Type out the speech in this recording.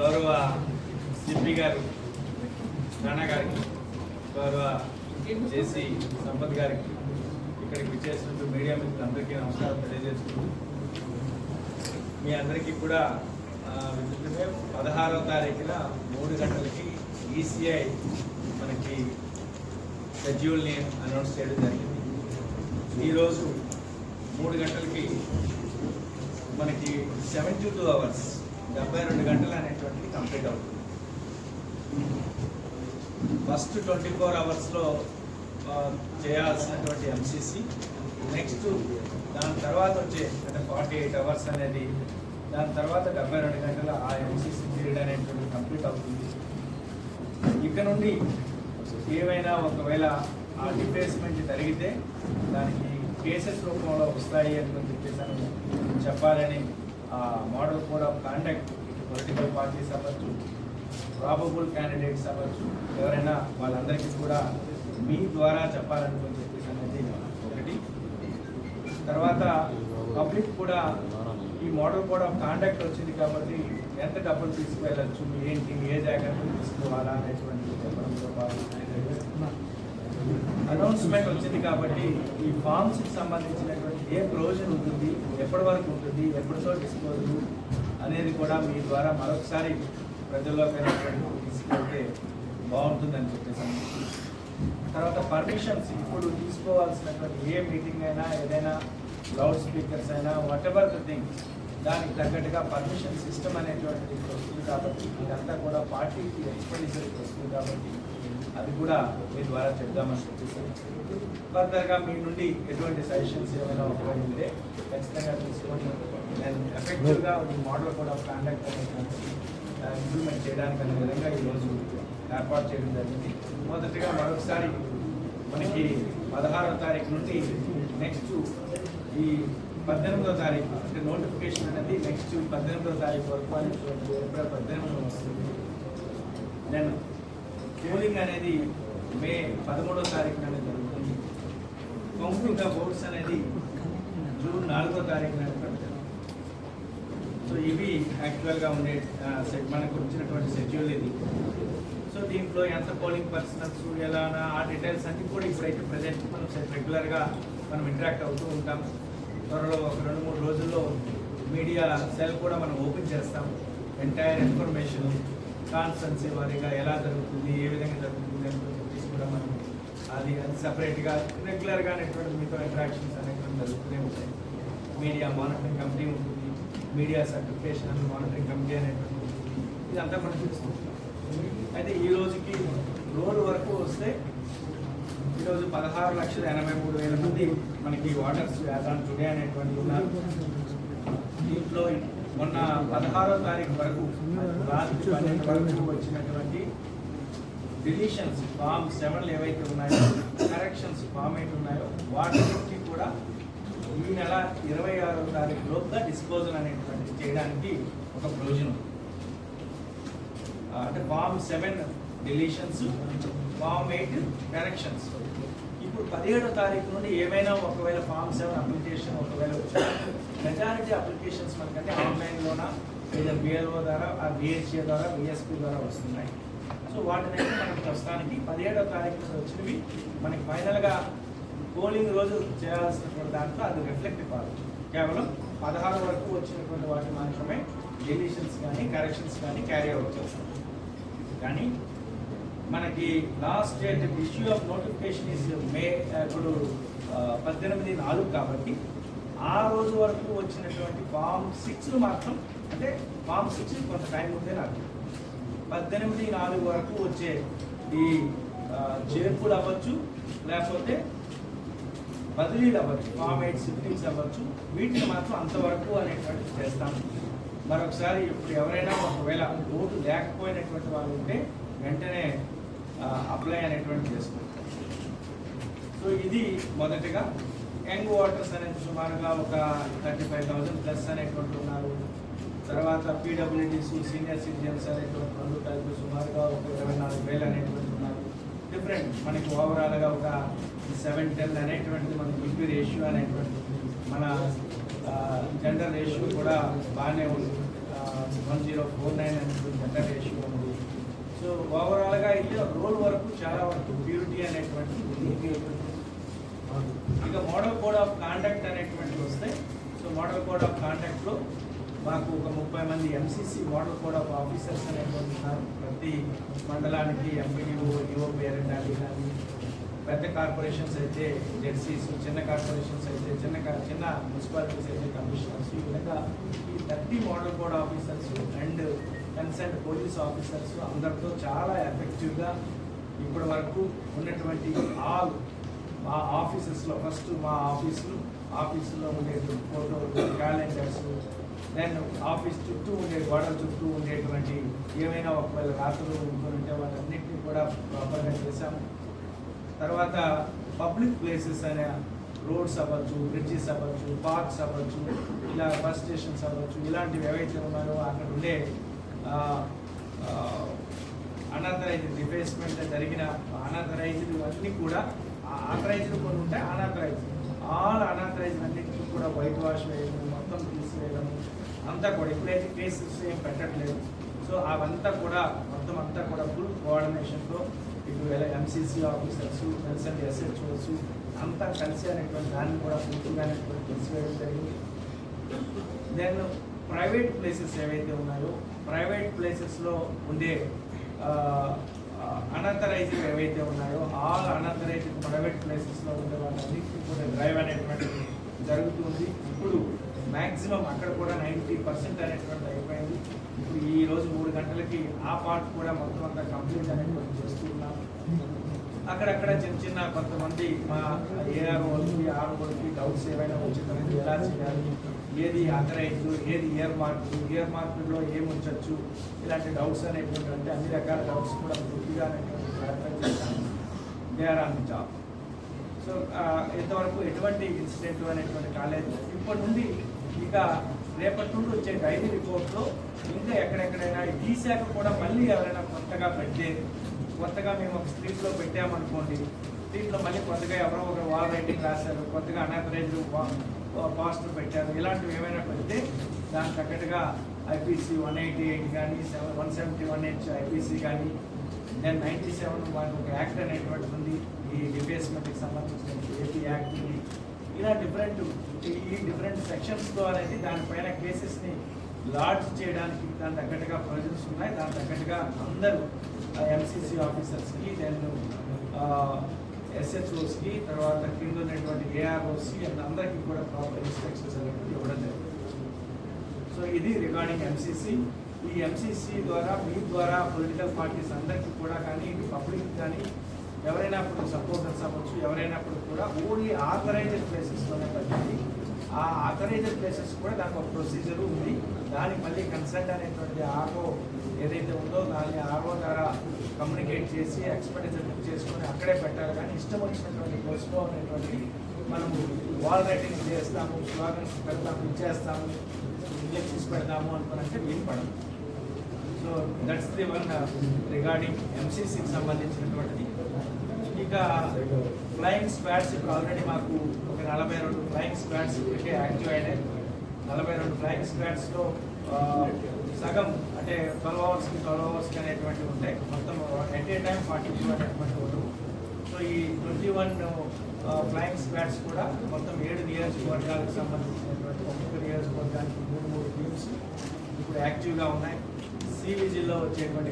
గౌరవ సిపి గారు రాణా గారికి గౌరవ జేసీ సంపత్ గారికి ఇక్కడికి విచ్చేసినట్టు మీడియా మిత్రులందరికీ నమస్కారం తెలియజేస్తుంది మీ అందరికీ కూడా ఆ, పదహారవ తారీఖున మూడు గంటలకి ఈసీఐ మనకి షెడ్యూల్ని అనౌన్స్ చేయడం జరిగింది. ఈరోజు మూడు గంటలకి మనకి సెవెంటీ టూ అవర్స్ డెబ్బై రెండు గంటలు అనేటువంటిది కంప్లీట్ అవుతుంది. ఫస్ట్ ట్వంటీ ఫోర్ అవర్స్లో చేయాల్సినటువంటి ఎంసీసీ నెక్స్ట్ దాని తర్వాత వచ్చే అంటే ఫార్టీ ఎయిట్ అవర్స్ అనేది దాని తర్వాత డెబ్బై రెండు గంటల ఆ ఎంసీసీ పీరియడ్ అనేటువంటి కంప్లీట్ అవుతుంది. ఇక్కడ నుండి ఏమైనా ఒకవేళ ఆ డిఫేస్మెంట్ జరిగితే దానికి కేసెస్ రూపంలో వస్తాయి అని చెప్పేసి చెప్పాలని model code of conduct political parties అవ్వచ్చు ప్రాబబుల్ క్యాండిడేట్స్ అవ్వచ్చు ఎవరైనా వాళ్ళందరికీ కూడా మీ ద్వారా చెప్పాలనుకుని చెప్పేసి అనేది ఒకటి. తర్వాత పబ్లిక్ కూడా ఈ మోడల్ కోడ్ ఆఫ్ కాండక్ట్ వచ్చింది కాబట్టి ఎంత డబ్బులు తీసుకువెళ్ళచ్చు ఏంటి ఏ జాగ్రత్తలు తీసుకోవాలా అనేటువంటి చెప్పడంతో పాటు అనౌన్స్మెంట్ వచ్చింది కాబట్టి ఈ ఫార్మ్స్కి సంబంధించినటువంటి ఏ ప్రొవిజన్ ఉంటుంది ఎప్పటి వరకు ఉంటుంది ఎప్పటితో డిస్పోజల్ అనేది కూడా మీ ద్వారా మరొకసారి ప్రజల్లోకి తీసుకుంటే బాగుంటుందని చెప్పేసి తర్వాత పర్మిషన్స్ ఇప్పుడు తీసుకోవాల్సినటువంటి ఏ మీటింగ్ అయినా ఏదైనా లౌడ్ స్పీకర్స్ అయినా వాట్ ఎవర్ ద థింగ్ దానికి తగ్గట్టుగా పర్మిషన్ సిస్టమ్ అనేటువంటిది వస్తుంది కాబట్టి ఇదంతా కూడా పార్టీకి ఎక్స్పెండిచర్కి వస్తుంది కాబట్టి అది కూడా మీ ద్వారా చెప్దామని చెప్పేసి ఫర్దర్గా మీ నుండి ఎటువంటి సజెషన్స్ ఏమైనా ఒకవేళ ఉంటే ఖచ్చితంగా తీసుకొని నేను ఎఫెక్టివ్గా ఈ మోడల్ కూడా ఆఫ్ కాండక్ట్ ఇంప్లిమెంట్ చేయడానికి అనే విధంగా ఈరోజు ఏర్పాటు చేయడం జరిగింది. మొదటిగా మరొకసారి మనకి పదహారవ తారీఖు నుండి నెక్స్ట్ ఈ పద్దెనిమిదో తారీఖు అంటే నోటిఫికేషన్ అనేది నెక్స్ట్ పద్దెనిమిదో తారీఖు వరకు అనేటువంటి ఏప్రిల్ పద్దెనిమిది వస్తుంది. నేను పోలింగ్ అనేది మే పదమూడో తారీఖున జరుగుతుంది. కౌంటింగ్ బోర్డ్స్ ఓట్స్ అనేది జూన్ నాలుగో తారీఖున సో ఇవి యాక్చువల్గా ఉండే సెట్ మనకు వచ్చినటువంటి షెడ్యూల్ ఇది. సో దీంట్లో ఎంత పోలింగ్ పర్సనల్స్ ఎలానా ఆ డీటెయిల్స్ అన్ని కూడా ఇప్పుడైతే ప్రజెంట్ మనం రెగ్యులర్గా మనం ఇంటరాక్ట్ అవుతూ ఉంటాం. త్వరలో ఒక రెండు మూడు రోజుల్లో మీడియా సెల్ కూడా మనం ఓపెన్ చేస్తాం. ఎంటైర్ ఇన్ఫర్మేషన్ కాన్స్టెన్సీ వారీగా ఎలా జరుగుతుంది ఏ విధంగా జరుగుతుంది అని చెప్పేసి కూడా మనం అది అది సపరేట్గా రెగ్యులర్గా అనేటువంటి మీతో ఇంటరాక్షన్స్ అనేటువంటి జరుగుతూనే ఉంటాయి. మీడియా మానిటరింగ్ కమిటీ ఉంటుంది మీడియా సర్టిఫికేషన్ మానిటరింగ్ కమిటీ అనేటువంటి ఉంటుంది. ఇదంతా మనం చూసుకుంటాం అయితే ఈ రోజుకి రోడ్ వరకు వస్తే ఈరోజు పదహారు లక్షల ఎనభై మూడు వేల మంది మనకి వాటర్స్ యాజాన్ టుడే అనేటువంటి ఉన్నారు. దీంట్లో మొన్న పదహారో తారీఖు వరకు రాత్రి పన్నెండు వరకు వచ్చినటువంటి డిలీషన్స్ ఫామ్ సెవెన్లు ఏవైతే ఉన్నాయో కరెక్షన్స్ ఫామ్ ఎయిట్ ఉన్నాయో వాటికి కూడా ఈ నెల ఇరవై ఆరో తారీఖు లోపుగా డిస్పోజల్ అనేటువంటిది చేయడానికి ఒక ప్రయోజనం. అంటే form seven deletions form eight corrections ఇప్పుడు పదిహేడో తారీఖు నుండి ఏమైనా ఒకవేళ ఫామ్ సెవెన్ అప్లికేషన్ ఒకవేళ వచ్చినా మెజారిటీ అప్లికేషన్స్ మనకంటే ఆన్లైన్లోన లేదా బిఎల్ఓ ద్వారా ఆ బిహెచ్ఏ ద్వారా బిఎస్పీ ద్వారా వస్తున్నాయి. సో వాటిని అయితే మనకి ప్రస్తుతానికి పదిహేడో తారీఖు నుండి వచ్చినవి మనకి ఫైనల్గా పోలింగ్ రోజు చేయాల్సినటువంటి దాంట్లో అది రిఫ్లెక్ట్ కాదు. కేవలం పదహారు వరకు వచ్చినటువంటి వాటి మాత్రమే డెలిషన్స్ కానీ కరెక్షన్స్ కానీ క్యారీ అవుట్ చేస్తాం. కానీ మనకి last date issue of notification is May ఇప్పుడు పద్దెనిమిది నాలుగు కాబట్టి ఆ రోజు వరకు వచ్చినటువంటి ఫామ్ సిక్స్ మాత్రం అంటే ఫామ్ సిక్స్ కొంత టైం ఉందే నాకు. పద్దెనిమిది నాలుగు వరకు వచ్చే ఈ చేర్పులు అవ్వచ్చు లేకపోతే బదిలీలు అవ్వచ్చు ఫామ్ ఎయిట్ సిఫ్టింగ్స్ అవ్వచ్చు వీటిని మాత్రం అంతవరకు అనేటువంటి చేస్తాను మరొకసారి ఇప్పుడు ఎవరైనా ఒకవేళ ఓటు లేకపోయినటువంటి వాళ్ళు ఉంటే వెంటనే అప్లై అనేటువంటి చేసుకుంటాం. సో ఇది మొదటిగా యంగ్ ఓటర్స్ అనేది సుమారుగా ఒక థర్టీ ఫైవ్ థౌసండ్ ప్లస్ అనేటువంటి ఉన్నారు. తర్వాత పీడబ్ల్యూడీస్ సీనియర్ సిటిజన్స్ అనేటువంటి వాళ్ళు కలిపి సుమారుగా ఒక ఇరవై నాలుగు వేలు అనేటువంటి ఉన్నారు. డిఫరెంట్ మనకి ఓవరాల్గా ఒక సెవెన్ టెన్ అనేటువంటిది మనకి ఈక్వి రేషియో అనేటువంటి మన జెండర్ రేషియో కూడా బాగానే ఉంది. వన్ జీరో ఫోర్ నైన్ అనేటువంటి జెండర్ రేషియో సో ఓవరాల్గా అయితే రోల్ వరకు చాలా వరకు ప్యూరిటీ అనేటువంటిది ఇక మోడల్ కోడ్ ఆఫ్ కాండక్ట్ అనేటువంటివి వస్తాయి సో మోడల్ కోడ్ ఆఫ్ కాండక్ట్లో మాకు ఒక ముప్పై మంది MCC model code of officers అనేటువంటి ఉన్నారు. ప్రతి మండలానికి ఎంపీడీఓ ఈఓ పేరెంట్ అది కానీ పెద్ద కార్పొరేషన్స్ అయితే జెడ్సీస్ చిన్న కార్పొరేషన్స్ అయితే చిన్న చిన్న మున్సిపాలిటీస్ అయితే కమిషనర్స్ ఈ విధంగా ఈ thirty model code officers and concern police officers అందరితో చాలా ఎఫెక్టివ్గా ఇప్పటి వరకు ఉన్నటువంటి ఆల్ మా ఆఫీసెస్లో ఫస్ట్ మా ఆఫీసులు ఆఫీసులో ఉండే ఫోటోలు క్యాలెండర్స్ దెన్ ఆఫీస్ చుట్టూ ఉండే గోడల చుట్టూ ఉండేటువంటి ఏమైనా ఒకవేళ రాత్రులు ఉంటే వాటన్నిటిని కూడా ప్రాపర్గా చేశాము. తర్వాత పబ్లిక్ ప్లేసెస్ అనే రోడ్స్ అవ్వచ్చు బ్రిడ్జెస్ అవ్వచ్చు పార్క్స్ అవ్వచ్చు ఇలా బస్ స్టేషన్స్ అవ్వచ్చు ఇలాంటివి ఏవైతే ఉన్నారో అక్కడ ఉండే అనాథరైజ్డ్ రిప్లేస్మెంట్ జరిగిన అనాథరైజ్డ్ అన్నీ కూడా ఆథరైజ్డ్ కొన్ని ఉంటాయి అనాథరైజ్డ్ ఆల్ అనాథరైజ్డ్ అన్నింటినీ కూడా వైట్ వాష్ వేయడం మొత్తం తీసివేయడం అంతా కూడా ఎప్పుడైతే కేసెస్ ఏం పెట్టట్లేదు సో అవంతా కూడా మొత్తం అంతా కూడా ఫుల్ కోఆర్డినేషన్తో ఇటు ఎంసీసీ ఆఫీసర్స్ కన్సల్ట్ ఎస్హెచ్ఓస్ అంతా కలిసి అనేటువంటి దాన్ని కూడా పూర్తిగా అనేటువంటి తీసివేయడం జరిగింది. దెన్ ప్రైవేట్ ప్లేసెస్ ఏవైతే ఉన్నాయో ప్లేసెస్లో ఉండే అనర్థరైజింగ్ ఏవైతే ఉన్నాయో ఆల్ అనర్థరైజింగ్ ప్రైవేట్ ప్లేసెస్లో ఉండే వాళ్ళన్నింటినీ కూడా డ్రైవ్ అనేటువంటిది జరుగుతుంది ఇప్పుడు మ్యాక్సిమం అక్కడ కూడా నైంటీ పర్సెంట్ అనేటువంటి అయిపోయింది. ఇప్పుడు ఈ రోజు మూడు గంటలకి ఆ పార్ట్ కూడా మొత్తం అంతా కంప్లీట్ అనేటువంటి చేస్తున్నాం అక్కడక్కడ చిన్న చిన్న కొంతమంది మా ఏఆర్ వాళ్ళకి ఆర్ వాళ్ళకి డౌట్స్ ఏమైనా వచ్చిందని ఎలా చేయాలి. ఏది ఆథరైజ్ ఏది ఇయర్ మార్క్ ఇయర్ మార్కుల్లో ఏం ఉంచవచ్చు ఇలాంటి డౌట్స్ అనేటువంటి అంటే అన్ని రకాల డౌట్స్ కూడా పూర్తిగా ప్రయత్నం క్లారిఫై చేస్తాను they are on job so ఇంతవరకు ఎటువంటి ఇన్సిడెంట్ అనేటువంటి కాలేదు. ఇప్పటి నుండి ఇక రేపటి నుండి వచ్చే డైలీ రిపోర్ట్లో ఇంకా ఎక్కడెక్కడైనా ఈ శాఖ కూడా మళ్ళీ ఎవరైనా కొత్తగా పెట్టే కొత్తగా మేము ఒక స్ట్రీట్లో పెట్టామనుకోండి దీంట్లో మళ్ళీ కొత్తగా ఎవరో ఒక వాల్ రైటింగ్ రాశారు కొత్తగా అనాథరైజ్ పాస్టర్ పెట్టారు ఇలాంటివి ఏమైనా పెడితే దానికి తగ్గట్టుగా ఐపీసీ వన్ ఎయిటీ ఎయిట్ కానీ seven one seventy one H IPC కానీ దెన్ నైంటీ సెవెన్ మనకు ఒక యాక్ట్ అనేటువంటిది ఉంది ఈ డిఫేస్మెంట్కి సంబంధించిన ఏపీ యాక్ట్ ఇలా డిఫరెంట్ ఈ డిఫరెంట్ సెక్షన్స్లో అనేది దానిపైన కేసెస్ని లాడ్జ్ చేయడానికి దాని తగ్గట్టుగా ప్రొవిజన్స్ ఉన్నాయి దాని తగ్గట్టుగా అందరూ ఎంసీసీ ఆఫీసర్స్కి దెన్ ఎస్హెచ్ఓస్కి తర్వాత కింద ఉన్నటువంటి ఏఆర్ఓస్కి అండ్ అందరికీ కూడా ప్రాపర్ ఇన్స్ట్రక్షన్స్ అనేవి ఇవ్వడం జరిగింది. సో ఇది రిగార్డింగ్ ఎంసీసీ ఈ ఎంసీసీ ద్వారా మీ ద్వారా పొలిటికల్ పార్టీస్ అందరికీ కూడా కానీ ఇది పబ్లిక్ కానీ ఎవరైనా ఇప్పుడు సపోర్టర్స్ అవ్వచ్చు ఎవరైనా ఇప్పుడు కూడా ఓన్లీ ఆథరైజ్డ్ ప్లేసెస్లోనే పెట్టండి ఆ ఆథరైజ్డ్ ప్లేసెస్ కూడా దానికి ఒక ప్రొసీజర్ ఉంది. దానికి మళ్ళీ కన్సల్ట్ అనేటువంటి ఆర్ఓ ఏదైతే ఉందో దాన్ని ఆర్ఓ ద్వారా కమ్యూనికేట్ చేసి ఎక్స్పెండిచర్ బుక్ చేసుకొని అక్కడే పెట్టాలి. కానీ ఇష్టం వచ్చినటువంటి ప్లేస్లో అనేటువంటి మనము వాల్ రైటింగ్ చేస్తాము స్లోగన్స్ పెడతాము ఇచ్చేస్తాము ఇంజక్షన్స్ పెడతాము అనుకున్నంటే వీలు పడదు. So that's the one regarding ఎంసీసీకి సంబంధించినటువంటిది. ఇక ఫ్లయింగ్ స్క్వాడ్స్ ఇప్పుడు ఆల్రెడీ మాకు ఒక నలభై రెండు ఫ్లయింగ్ స్క్వాడ్స్ ఇప్పటికే యాక్టివ్ అయినాయి. నలభై రెండు ఫ్లయింగ్ స్క్వాడ్స్లో సగం అంటే ట్వెల్వ్ అవర్స్కి ట్వెల్వ్ అవర్స్కి అనేటువంటివి ఉంటాయి. మొత్తం at a time forty two అనేటువంటి ఉండవు సో ఈ ట్వంటీ వన్ ఫ్లయింగ్ స్క్వాడ్స్ కూడా మొత్తం ఏడు నియోజకవర్గాలకు సంబంధించినటువంటి ఒక్కొక్క నియోజకవర్గానికి మూడు మూడు టీమ్స్ ఇప్పుడు యాక్టివ్గా ఉన్నాయి. సివిజిల్లో వచ్చేటువంటి